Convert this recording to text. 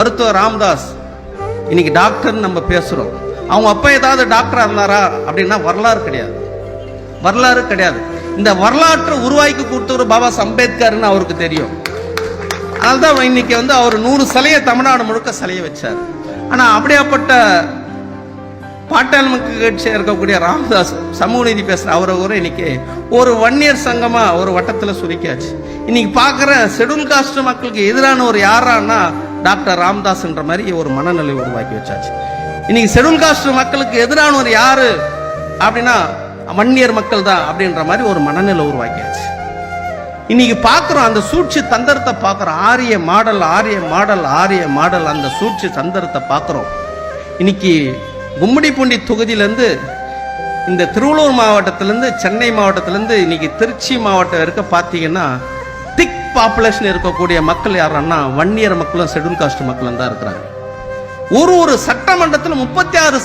மருத்துவர் ராம்தாஸ். இன்னைக்கு டாக்டர்னு நம்ம பேசுறோம். அவங்க அப்பா ஏதாவது டாக்டரா இருந்தாரா? அப்படின்னா வரலாறு கிடையாது. வரலாறு கிடையாது. இந்த வரலாற்று உருவாக்கி கொடுத்தவர் பாபா அம்பேத்கர்னு அவருக்கு தெரியும். அதனால்தான் இன்னைக்கு வந்து அவர் நூறு சிலையை தமிழ்நாடு முழுக்க சிலையை வச்சார். ஆனால் அப்படியாப்பட்ட பாட்டாளி மக்கள் கட்சியாக இருக்கக்கூடிய ராமதாஸ் சமூக நீதி பேசுகிற அவரை கூட இன்னைக்கு ஒரு வன்னியர் சங்கமாக ஒரு வட்டத்தில் சுருக்கியாச்சு. இன்னைக்கு பார்க்குற ஷெட்யூல் காஸ்ட் மக்களுக்கு எதிரான ஒரு யாரான்னா டாக்டர் ராம்தாஸ்ன்ற மாதிரி ஒரு மனநிலை உருவாக்கி வச்சாச்சு. இன்னைக்கு ஷெடியூல் காஸ்ட் மக்களுக்கு எதிரான ஒரு யாரு? அப்படின்னா வன்னியர் மக்கள் தான் அப்படின்ற மாதிரி ஒரு மனநிலை உருவாக்கியாச்சு. இன்னைக்கு பார்க்குறோம் அந்த சூழ்ச்சி தந்திரத்தை பார்க்குறோம். ஆரிய மாடல் ஆரிய மாடல் ஆரிய மாடல் அந்த சூழ்ச்சி தந்திரத்தை பார்க்குறோம். இன்னைக்கு கும்மிடிப்பூண்டி தொகுதியிலேருந்து இந்த திருவள்ளூர் மாவட்டத்திலேருந்து சென்னை மாவட்டத்திலேருந்து இன்னைக்கு திருச்சி மாவட்டம் இருக்க பார்த்தீங்கன்னா பாப்புலேஷன் இருக்கக்கூடிய மக்கள் யாருன்னா வன்னியர் மக்களும் ஷெடியூல் காஸ்ட் மக்களும் தான் இருக்கிறாங்க. ஒரு ஒரு சட்டமன்றத்தில் முப்பத்தி ஆறு